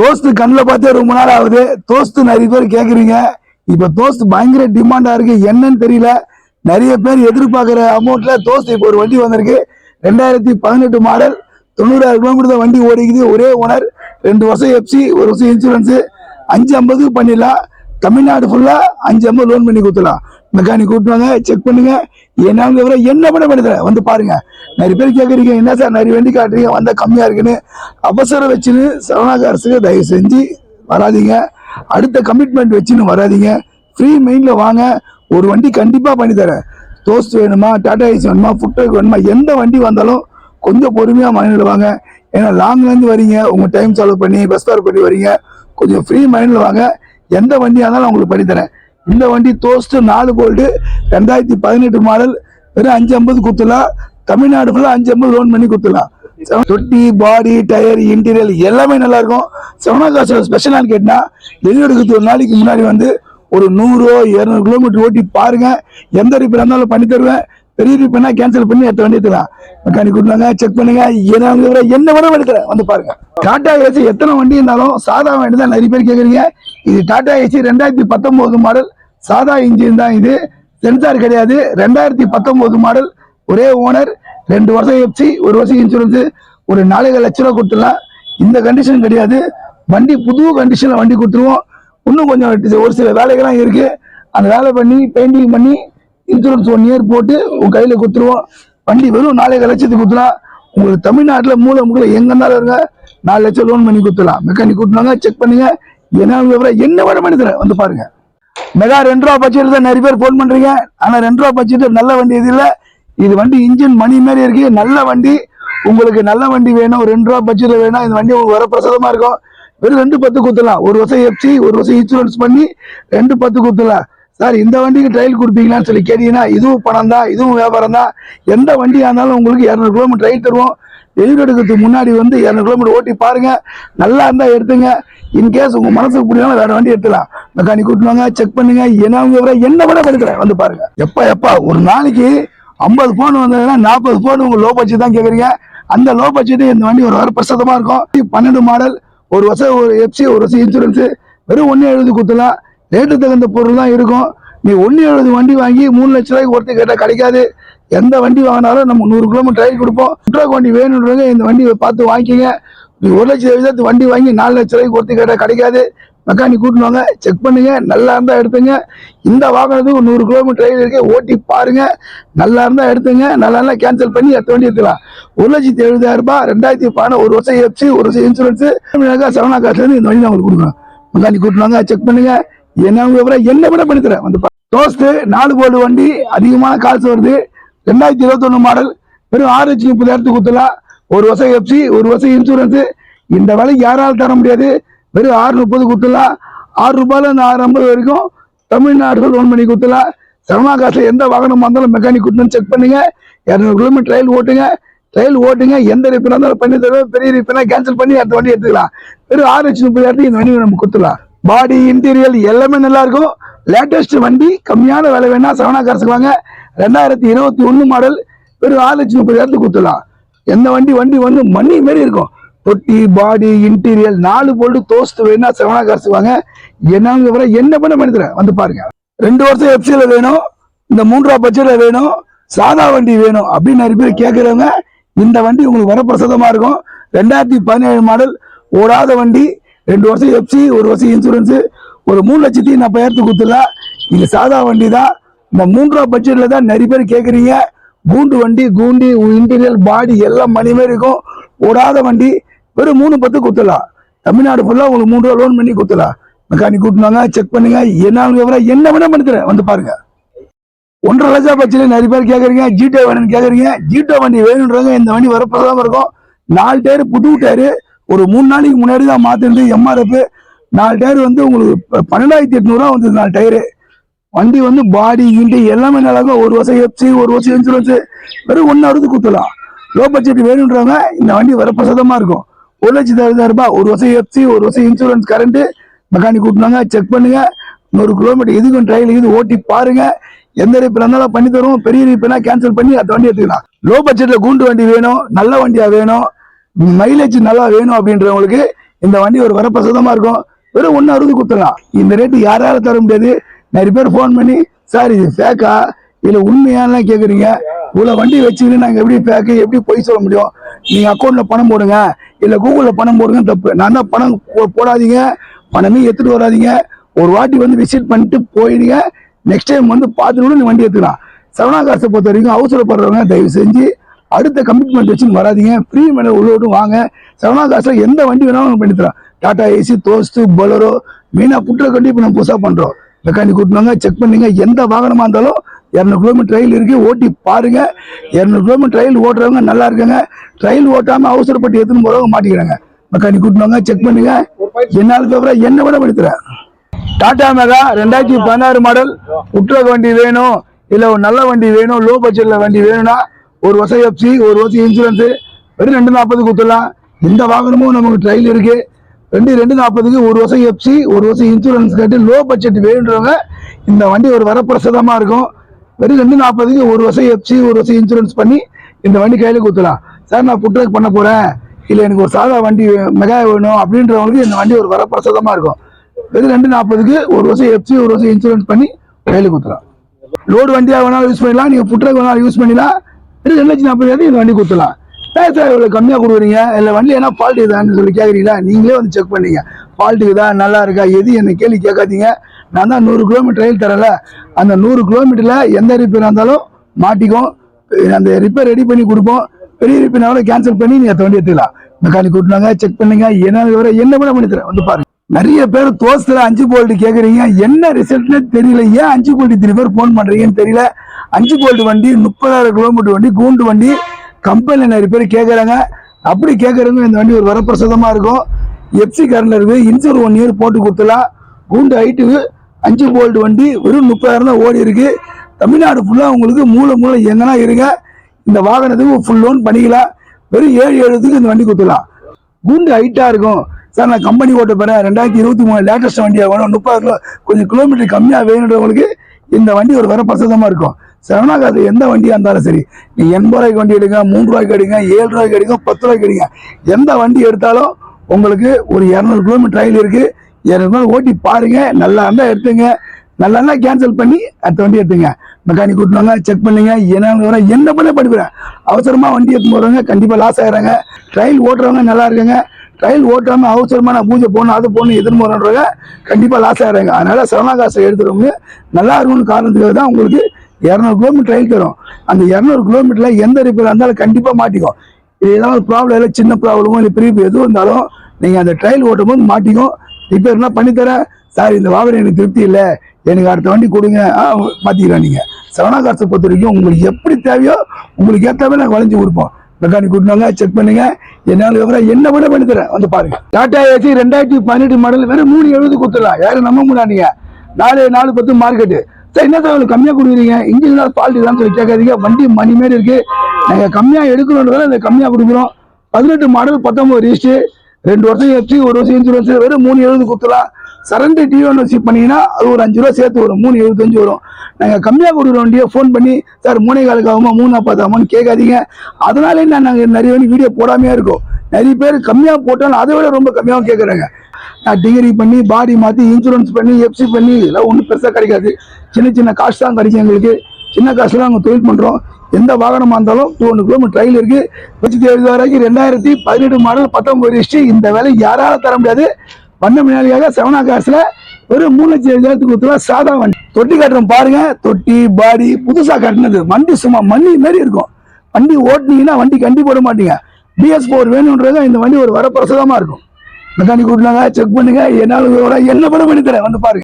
தோஸ்து கண்ணில் பார்த்தே ரொம்ப நாள் ஆகுது. தோஸ்து நிறைய பேர் கேட்குறீங்க இப்போ தோஸ்து பயங்கர டிமாண்டாக இருக்குது என்னன்னு தெரியல. நிறைய பேர் எதிர்பார்க்குற அமௌண்ட்டில் தோஸ்து இப்போ ஒரு வண்டி வந்திருக்கு. ரெண்டாயிரத்தி பதினெட்டு மாடல் தொண்ணூறாயிரம் கிலோமீட்டர் தான் வண்டி ஓடிக்குது. ஒரே ஓனர் ரெண்டு வருஷம் எஃப்சி ஒரு வருஷம் இன்சூரன்ஸு அஞ்சு ஐம்பது பண்ணிடலாம். தமிழ்நாடு ஃபுல்லா அஞ்சு அம்மா லோன் பண்ணி கொடுத்துலாம் மெக்கானிக் கூட்டுவாங்க செக் பண்ணுங்க. என்ன விவரம் என்ன பண்ண பண்ணுது வந்து பாருங்க. நிறைய பேர் கேட்குறீங்க என்ன சார் நிறைய வண்டி காட்டுறீங்க வந்தா கம்மியா இருக்குன்னு. அவசரம் வச்சுன்னு சரணாக அரசுக்கு தயவு செஞ்சு வராதீங்க. அடுத்த கமிட்மெண்ட் வச்சுன்னு வராதீங்க. ஃப்ரீ மெயின்ல வாங்க. ஒரு வண்டி கண்டிப்பா பண்ணித்தரேன் தோஸ்ட் வேணுமா டாடா ஏசி வேணுமா ஃபுட்டர் வேணுமா எந்த வண்டி வந்தாலும் கொஞ்சம் பொறுமையாக மைண்டில் வாங்க. ஏன்னா லாங்லேருந்து வரீங்க. உங்கள் டைம் செலவு பண்ணி பஸ் ஃபேர் பண்ணி வரீங்க. கொஞ்சம் ஃப்ரீ மைண்டில் வாங்க. எந்த வண்டியாக இருந்தாலும் உங்களுக்கு பண்ணித்தரேன் இந்த வண்டி தோஸ்ட்டு நாலு போல்டு ரெண்டாயிரத்தி பதினெட்டு மாடல் வெறும் அஞ்சு ஐம்பது கொடுத்துடலாம் தமிழ்நாடு ஃபுல்லாக அஞ்சு ஐம்பது லோன் பண்ணி கொடுத்துடலாம் தொட்டி பாடி டயர் இன்டீரியர் எல்லாமே நல்லா இருக்கும் செவனா காசு ஸ்பெஷலான்னு கேட்டால் வெளியெடுக்கிறது ஒரு நாளைக்கு முன்னாடி வந்து ஒரு நூறோ இரநூறு கிலோமீட்டர் ஓட்டி பாருங்க. எந்த ரிப்பேர் இருந்தாலும் பண்ணி தருவேன். பெரிய ரிப்பேர்னா கேன்சல் பண்ணி எடுத்த வண்டி எடுத்துக்கலாம் மெக்கானிக் கூட்டுவாங்க செக் பண்ணுங்க. என்ன என்ன வேணும் எடுக்கிறேன் வந்து பாருங்க. டாடா ஏசி எத்தனை வண்டி இருந்தாலும் சாதா வண்டி தான் நிறைய பேர் கேட்குறீங்க இது டாடா ஏசி ரெண்டாயிரத்தி பத்தொம்போது மாடல் சாதா இன்ஜின் தான் இது. சென்சார் கிடையாது. ரெண்டாயிரத்தி பத்தொம்போது மாடல் ஒரே ஓனர் ரெண்டு வருஷம் எஃப்சி ஒரு வருஷம் இன்சூரன்ஸு ஒரு நாலு லட்ச ரூபா கொடுத்துடலாம். இந்த கண்டிஷன் கிடையாது. வண்டி புது கண்டிஷனில் வண்டி கொடுத்துருவோம். இன்னும் கொஞ்சம் ஒரு சில வேலைகள்லாம் இருக்குது அந்த வேலை பண்ணி பெயிண்டிங் பண்ணி இன்சூரன்ஸ் ஒன் இயர் போட்டு உங்க கையில கொடுத்துருவோம். வண்டி வெறும் நாலு லட்சத்துக்கு கொடுத்துலாம் உங்களுக்கு தமிழ்நாட்டில் மூல மூல எங்க இருந்தாலும் இருங்க. நாலு லட்சம் லோன் பண்ணி கொடுத்துலாம் மெக்கானிக் கொடுத்துனாங்க செக் பண்ணுங்க. என்ன விவரம் என்ன வேணும் பண்ணி வந்து பாருங்க. மெகா ரெண்டு ரூபா பட்ஜெட்டில் தான் நிறைய பேர் ஃபோன் பண்றீங்க. ஆனா ரெண்டு ரூபா பட்ஜெட் நல்ல வண்டி இது இல்லை? இது வண்டி இன்ஜின் மணி மாதிரி இருக்கு. நல்ல வண்டி. உங்களுக்கு நல்ல வண்டி வேணும். ரெண்டு ரூபா பட்ஜெட்டில் வேணும் இந்த வண்டி உங்களுக்கு வரப்பிரசாதமா இருக்கும். வெறும் ரெண்டு பத்து குத்தலாம் ஒரு வருஷம் எஃப்சி ஒரு வருஷம் இன்சூரன்ஸ் பண்ணி ரெண்டு பத்து குத்தலாம் சார் இந்த வண்டிக்கு ட்ரையல் கொடுப்பீங்களான்னு சொல்லி கேட்டீங்கன்னா இதுவும் பணம் தான் இதுவும் வியாபாரம் தான். எந்த வண்டியாக இருந்தாலும் உங்களுக்கு இரநூறு கிலோமீட்டர் ட்ரையல் தருவோம். டெலிவரி எடுக்கிறதுக்கு முன்னாடி வந்து இரநூறு கிலோமீட்டர் ஓட்டி பாருங்க. நல்லா இருந்தால் எடுத்துங்க. இன்கேஸ் உங்கள் மனசுக்கு பிடிக்கலாம் வேறு வண்டி எடுத்துலாம் மெக்கானிக் கூட்டுவாங்க செக் பண்ணுங்க. என்ன உங்க விவரம் என்ன விட எடுக்கிறேன் வந்து பாருங்கள் எப்போ எப்போ ஒரு நாளைக்கு ஐம்பது ஃபோன் வந்ததுன்னா நாற்பது ஃபோன் உங்கள் லோ பட்ஜெட் தான் கேட்குறீங்க அந்த லோ பட்ஜெட்டு இந்த வண்டி ஒரு வர பிரசாதமாக இருக்கும். பன்னெண்டு மாடல் ஒரு வருஷம் ஒரு எஃப்சி ஒரு வருஷம் இன்சூரன்ஸு வெறும் ஒன்னு எழுதி கொடுத்துலாம் ரேட்டு தகுந்த பொருள் தான் இருக்கும். நீ ஒன்று எழுபது வண்டி வாங்கி மூணு லட்ச ரூபாய்க்கு ஒருத்தர் கேட்டால் கிடைக்காது. எந்த வண்டி வாங்கினாலும் நம்ம நூறு கிலோமீட்டர் ட்ரைவ் கொடுப்போம். சுற்றுலா வண்டி வேணுன்றவங்க இந்த வண்டியை பார்த்து வாங்கிக்கங்க. நீ ஒரு லட்சம் விதத்து வண்டி வாங்கி நாலு லட்ச ரூபாய்க்கு ஒருத்தர் கேட்டால் கிடைக்காது. மெக்கானிக் கூட்டுவாங்க செக் பண்ணுங்க நல்லா இருந்தால் எடுத்துங்க. இந்த வாகனத்துக்கு நூறு கிலோமீட்டர் ட்ரைவ் இருக்கு ஓட்டி பாருங்க. நல்லா இருந்தால் எடுத்துங்க நல்லா இருந்தால் கேன்சல் பண்ணி அடுத்த வண்டி எடுத்துக்கலாம். ஒரு லட்சத்தி எழுபதாயிரம் ரூபாய் ரெண்டாயிரத்தி பதினா ஒரு வருஷம் எஃப்சி ஒரு வருஷம் இன்சூரன்ஸ் செவனா காசுல இந்த வண்டி நான் உங்களுக்கு கொடுக்குறோம் மெக்கானிக் கூட்டுவாங்க செக் பண்ணுங்க. என்ன விவரம்? என்ன விட பண்ணித்தரேன் வந்து தோஸ்து நாலு போர்டு வண்டி அதிகமான காசு வருது. ரெண்டாயிரத்தி இருபத்தொன்னு மாடல் வெறும் ஆறு லட்சம் முப்பதாயிரத்துக்கு கொடுத்தலாம் ஒரு வருஷம் எஃப்சி ஒரு வருஷம் இன்சூரன்ஸ் இந்த விலைக்கு யாரால் தர முடியாது. வெறும் ஆறு முப்பது கொடுத்துலாம் ஆறு ரூபாயில இருந்து ஆறு ஐம்பது வரைக்கும் தமிழ்நாடு லோன் பண்ணி கொடுத்துலாம் சிரமா காசுல எந்த வாகனம் வந்தாலும் மெக்கானிக் கொடுத்து செக் பண்ணுங்க. இரநூறு கிலோமீட்டர் ட்ரையல் ஓட்டுங்க. ட்ரையல் ஓட்டுங்க. எந்த ரிப்பேர் இருந்தாலும் பண்ணி தருவோம். பெரிய ரிப்பேர்னா கேன்சல் பண்ணி அடுத்த வண்டி எடுத்துக்கலாம். வெறும் ஆறு லட்சம் முப்பதாயிரத்துக்கு இந்த வண்டி நம்ம கொடுத்துலாம் பாடி இன்டீரியர் எல்லாமே நல்லா இருக்கும் லேட்டஸ்ட் வண்டி கம்மியான விலை வேணா செவனா காசுக்கு வாங்க. ரெண்டாயிரத்தி இருபத்தி ஒன்று மாடல் வெறும் ஆறு லட்சம் முப்பதாயிரத்துக்கு கொடுத்துடலாம். எந்த வண்டி வண்டி வந்து மண்ணி மாரி இருக்கும். தொட்டி பாடி இன்டீரியர் நாலு போல்டு தோஸ்து வேணா செவனா காசு வாங்க. என்னங்க விவரம் என்ன பண்ண மனிதர்? வந்து பாருங்க. ரெண்டு வருஷம் எஃப்சியில் வேணும். இந்த மூன்றா பட்ஜெட்ல வேணும். சாதா வண்டி வேணும் அப்படின்னு நிறைய பேர் கேட்குறவங்க இந்த வண்டி உங்களுக்கு வரப்பிரசாதமாக இருக்கும். ரெண்டாயிரத்தி பதினேழு மாடல் ஓடாத வண்டி ரெண்டு வருஷம் எஃப்சி ஒரு வருஷம் இன்சூரன்ஸு ஒரு மூணு லட்சத்தி நாற்பதாயிரத்துக்கு கொடுத்துடலாம் இது சாதா வண்டி தான் இந்த மூன்றா பட்ஜெட்டில் தான் நிறைய பேர் கேட்குறீங்க கூண்டு வண்டி கூண்டி இன்டீரியர் பாடி எல்லாம் மணி மாதிரி இருக்கும். ஓடாத வண்டி வெறும் மூணு பத்து கொடுத்துடலாம். தமிழ்நாடு ஃபுல்லாக உங்களுக்கு மூணு ரூபா லோன் பண்ணி கொடுத்துடலாம். மெக்கானிக் கூட்டினாங்க செக் பண்ணுங்க. என்ன விவரம் என்ன வேணா பண்ணி தரேன் வந்து பாருங்க. ஒன்றரை லட்சம் பட்சத்தில் நிறைய பேர் கேட்குறீங்க ஜீட்டோ வேணும்னு கேட்குறீங்க ஜீட்டோ வண்டி வேணுன்றவங்க இந்த வண்டி வரப்பதான் இருக்கும். நாலு டயர் புது டயரு ஒரு மூணு நாளைக்கு முன்னாடி தான் மாற்றிருந்து எம்ஆர்எஃப் நாலு டயர் வந்து உங்களுக்கு பன்னெண்டாயிரத்தி எட்நூறுவா வந்தது நாலு டயரு. வண்டி வந்து பாடி கிண்டி எல்லாமே நல்லா ஒரு வருஷம் எஃப்சி ஒரு வருஷம் இன்சூரன்ஸு வெறும் ஒன்று அறுபது குத்தலாம் லோ பட்ஜெட் வேணுன்றவங்க இந்த வண்டி வரப்பிரசாதமாக இருக்கும். ஒரு லட்சத்தி அறுபதாயிரம் ரூபாய். ஒரு வருஷம் எஃப்சி ஒரு வருஷம் இன்சூரன்ஸ் கரண்ட்டு மெக்கானிக் கூட்டினாங்க. செக் பண்ணுங்க. நூறு கிலோமீட்டர் இதுக்கும் ட்ரையல் இது ஓட்டி பாருங்க. எந்த ரிப்பேர் இருந்தாலும் பண்ணி தருவோம். பெரிய ரிப்பேர்னா கேன்சல் பண்ணி அந்த வண்டி எடுத்துக்கலாம். லோ பட்ஜெட்டில் கூண்டு வண்டி வேணும். நல்ல வண்டியாக வேணும். மைலேஜ் நல்லா வேணும் அப்படின்றவங்களுக்கு இந்த வண்டி ஒரு வரப்பிரசாதமா இருக்கும். வெறும் ஒன்று அறுபது கொடுத்துடலாம். இந்த ரேட்டு யாராலும் தர முடியாது. நிறைய பேர் ஃபோன் பண்ணி சார் இது ஃபேக்கா இல்லை உண்மையானலாம் கேட்குறீங்க இவ்வளோ வண்டி வச்சுக்கிட்டு நாங்கள் எப்படி பேக்கு எப்படி பொய் சொல்ல முடியும்? நீங்கள் அக்கௌண்ட்டில் பணம் போடுங்க. இல்லை கூகுளில் பணம் போடுங்க தப்பு. நான் தான் பணம் போ- போடாதீங்க. பணமே எடுத்துகிட்டு வராதீங்க. ஒரு வாட்டி வந்து விசிட் பண்ணிட்டு போயிடுங்க. நெக்ஸ்ட் டைம் வந்து பார்த்துட்டு கூட நீ வண்டி எடுத்துக்கலாம். சவனா காசை பொறுத்த வரைக்கும் அவசரப்படுறவங்க தயவு செஞ்சு அடுத்த கமிட்மெண்ட் வச்சுன்னு வராதீங்க. ஃப்ரீ மேலே உள்ள விட்டு வாங்க. சவனா காசில் எந்த வண்டி வேணாலும் பண்ணி தரோம் டாடா ஏசி தோஸ்து பொலரோ மெயினாக புட்டுற கண்டி இப்போ நம்ம புதுசாக பண்ணுறோம் மெக்கானிக் கூட்டினாங்க செக் பண்ணுங்க. எந்த வாகனமாக இருந்தாலும் இரநூறு கிலோமீட்டர் ரயில் இருக்கு. ஓட்டி பாருங்க. இரநூறு கிலோமீட்டர் ரயில் ஓட்டுறவங்க நல்லா இருக்காங்க. ரயில் ஓட்டாம அவசரப்பட்டு எடுத்துன்னு போறவங்க மாட்டிக்கிறாங்க. மெக்கானிக் கூட்டினாங்க செக் பண்ணுங்க. என்னால் ஃபேவரா என்ன விட படுத்துறேன் டாடா மெகா ரெண்டாயிரத்தி பதினாறு மாடல் உட்ரக வண்டி வேணும். இல்ல ஒரு நல்ல வண்டி வேணும். லோ பட்ஜெட்ல வண்டி வேணும்னா ஒரு வருஷம் எஃப்சி ஒரு வருஷம் இன்சூரன்ஸு வெறும் ரெண்டு நாற்பது கொடுத்துடலாம். இந்த வாகனமும் நமக்கு ட்ரையல் இருக்கு. ரெண்டு ரெண்டு நாற்பதுக்கு ஒரு வருஷம் எஃப்சி ஒரு வருஷம் இன்சூரன்ஸ் கட்டி லோ பட்ஜெட் வேணுன்றவங்க இந்த வண்டி ஒரு வரப்பிரசதமாக இருக்கும். வெறும் ரெண்டு நாற்பதுக்கு ஒரு வருஷம் எஃப்சி ஒரு வருஷம் இன்சூரன்ஸ் பண்ணி இந்த வண்டி கையில் கொடுத்துடலாம். சார் நான் புட்ரக் பண்ண போகிறேன் இல்லை எனக்கு ஒரு சாதா வண்டி மெகா வேணும் அப்படின்றவங்களுக்கு இந்த வண்டி ஒரு வரப்பிரசாதமா இருக்கும். வெறும் ரெண்டு நாற்பதுக்கு ஒரு வருஷம் எஃப்சி ஒரு வருஷம் இன்சூரன்ஸ் பண்ணி கையில் கொடுத்துலாம் லோடு வண்டியாக வேணாலும் யூஸ் பண்ணிடலாம். நீங்கள் புட்ரக் வேணாலும் யூஸ் பண்ணிடலாம். ரெண்டு லட்சம் நாற்பது இந்த வண்டி கொடுத்துலாம் ஏன் சார் இவ்வளோ கம்மியாக கொடுக்குறீங்க. இல்லை வண்டி என்ன ஃபால்ட் இதான்னு சொல்லி கேட்குறீங்களா நீங்களே வந்து செக் பண்ணீங்க. ஃபால்ட்டுக்கு இதா நல்லா இருக்கா? எது? என்ன கேள்வி கேட்காதீங்க. நான் தான் நூறு கிலோமீட்டர் ரயில் தரல. அந்த நூறு கிலோமீட்டரில் எந்த ரிப்பேர் இருந்தாலும் மாட்டிக்கும் அந்த ரிப்பேர் ரெடி பண்ணி கொடுப்போம். பெரிய ரிப்பேர்னாலும் கேன்சல் பண்ணி நீங்கள் வண்டி எடுத்துக்கலாம். மெக்கானிக் கூட்டினாங்க செக் பண்ணுங்க. என்ன விவரம் என்ன கூட பண்ணி தரேன் வந்து பாருங்க. நிறைய பேர் தோஸ்துல அஞ்சு போல்ட் கேக்குறீங்க. என்ன ரிசல்ட்னு தெரியல. ஏன் அஞ்சு போல்ட் இத்தனை பேர் ஃபோன் பண்றீங்கன்னு தெரியல. அஞ்சு கோல்டு வண்டி முப்பதாயிரம் கிலோமீட்டர் வண்டி கூண்டு வண்டி கம்பெனியில் நிறைய பேர் கேக்குறாங்க. அப்படி கேட்குறவங்க இந்த வண்டி ஒரு வரப்பிரசாதமா இருக்கும். எஃப்சி கரண்ட் இருக்கு. இன்சூர் ஒன் இயர் போட்டு கொடுத்துலாம் கூண்டு ஹைட்டு அஞ்சு கோல்டு வண்டி வெறும் முப்பதாயிரம் தான் ஓடி இருக்கு. தமிழ்நாடு ஃபுல்லாக உங்களுக்கு மூளை மூளை எங்கன்னா இருங்க. இந்த வாகனத்துக்கு ஃபுல் லோன் பண்ணிக்கலாம். வெறும் ஏழு ஏழுத்துக்கு இந்த வண்டி கொடுத்துலாம் கூண்டு ஹைட்டா இருக்கும். சார் நான் கம்பெனி ஓட்ட போகிறேன் ரெண்டாயிரத்தி இருபத்தி மூணு லேட்டஸ்ட் வண்டியாக வேணும். முப்பது கிலோ கொஞ்சம் கிலோமீட்டர் கம்மியாக வேணுன்றவங்களுக்கு இந்த வண்டி ஒரு வர பிரசாதமாக இருக்கும். செவனா எந்த வண்டியாக இருந்தாலும் சரி. நீ எண்பது ரூபாய்க்கு வண்டி எடுங்க மூணு ரூபாய்க்கு எடுங்க ஏழு ரூபாய்க்கு எடுங்க பத்து ரூபாய்க்கு எடுங்க. எந்த வண்டி எடுத்தாலும் உங்களுக்கு ஒரு இரநூறு கிலோமீட்டர் ரயில் இருக்குது இரநூறு ஓட்டி பாருங்கள் நல்லா இருந்தால் எடுத்துங்க. நல்லா இருந்தால் கேன்சல் பண்ணி அடுத்த வண்டி எடுத்துங்க. மெக்கானிக் கூட்டினாங்க செக் பண்ணுங்க. என்ன விவரம் என்ன பண்ண படிக்கிறேன் அவசரமாக வண்டி எடுத்து போறவங்க கண்டிப்பாக லாஸ் ஆகிறாங்க ட்ரையல் ஓட்டுறவங்க நல்லா இருக்குங்க. ரயில் ஓட்டாம அவசரமா நான் பூஜை போகணும் அது போகணும் எதிர்ப்பு போறவங்க கண்டிப்பா லாஸ் ஆயிடுறாங்க. அதனால சவனா காசை நல்லா இருக்கும்னு காரணத்துக்காக தான் உங்களுக்கு இரநூறு கிலோமீட்டர் ரயில் தரும். அந்த இரநூறு கிலோமீட்டர்ல எந்த ரிப்பேர் இருந்தாலும் கண்டிப்பா மாட்டிக்கும். இது ஏதாவது ப்ராப்ளம் இல்லை சின்ன ப்ராப்ளமோ இல்லை பெரிய எதுவும் இருந்தாலும் நீங்க அந்த ட்ரையல் ஓட்டும் போது மாட்டிக்கும். ரிப்பேர்னா பண்ணித்தரேன் சார் இந்த வாகனம் எனக்கு திருப்தி இல்லை. எனக்கு அடுத்த வண்டி கொடுங்க. ஆ மாத்திக்கிறேன் நீங்க. சவனா காசை பொறுத்த வரைக்கும் உங்களுக்கு எப்படி தேவையோ உங்களுக்கு ஏற்ற மாதிரி நாங்கள் வளைஞ்சு கொடுப்போம். மெக்கானிக் கூட்டினாங்க செக் பண்ணுங்க. என்னால் விவரம் என்ன விட பண்ணி தரேன். வந்து பாருங்க. டாடா ஏசி ரெண்டாயிரத்தி பதினெட்டு மாடல் வேற மூணு எழுபது கொடுத்துடலாம். யாரும் நம்ப முடியாதீங்க நாலு நாலு பத்து மார்க்கெட்டு சார் என்ன சார் இவ்வளவு கம்மியா கொடுக்குறீங்க? இன்ஜின் பால்ட்டி தான் சொல்லி கேட்காதீங்க வண்டி மணி மாரி இருக்கு. நாங்க கம்மியா எடுக்கணுன்றதால இந்த கம்மியா கொடுக்குறோம். பதினெட்டு மாடல் பத்தொன்பது ரிஜிஸ்டர் ரெண்டு வருஷம் எஃப்சி ஒரு வருஷம் இன்சூரன்ஸ் வெறும் மூணு எழுபது கொடுத்துலாம் சரண்டர் டிஓன்னு வச்சு பண்ணிங்கன்னா அது ஒரு அஞ்சு ரூபா சேர்த்து வரும். மூணு எழுபத்தஞ்சு வரும். நாங்கள் கம்மியாக கொடுக்குற வண்டியை ஃபோன் பண்ணி சார் மூணே காலுக்கு ஆகுமா? மூணு நாற்பது கேட்காதீங்க. அதனாலே நான் நாங்கள் நிறைய வந்து வீடியோ போடாமையே இருக்கோம். நிறைய பேர் கம்மியாக போட்டாலும் அதை விட ரொம்ப கம்மியாகவும் கேட்குறாங்க நான் டிகிரி பண்ணி பாடி மாற்றி இன்சூரன்ஸ் பண்ணி எஃப்சி பண்ணி இதெல்லாம் ஒன்றும் பெருசாக கிடைக்காது. சின்ன சின்ன காசு தான் கிடைக்கும் எங்களுக்கு. சின்ன காசுல நாங்கள் தொழில் பண்ணுறோம் எந்த வாகனமாக இருந்தாலும் டூ ஹண்ட்ரட் கிலோமீட்டர் ட்ரையல் இருக்கு. லட்சத்தி எழுபதாயிரம் ரெண்டாயிரத்தி பதினெட்டு மாடல் பத்தொன்பது ரிஸ்ட் இந்த வேலை யாரால தர முடியாது. பண்ண முன்னாடியாக செவனா காசில் வெறும் மூணு லட்சம் எழுபதாயிரத்துக்கு கொடுத்துருவா சாதா வண்டி. தொட்டி கட்டுறோம் பாருங்கள் தொட்டி பாடி புதுசாக கட்டினது. வண்டி சும்மா மண்ணி மாதிரி இருக்கும். வண்டி ஓட்டினீங்கன்னா வண்டி கண்டி போட மாட்டீங்க. பிஎஸ் போர் வேணுன்றது இந்த வண்டி ஒரு வரப்பிரசாதமா இருக்கும். மெக்கானிக் கூட்டினாங்க செக் பண்ணுங்க. என்னால் என்ன பண்ண பண்ணி தரேன் வந்து பாருங்க.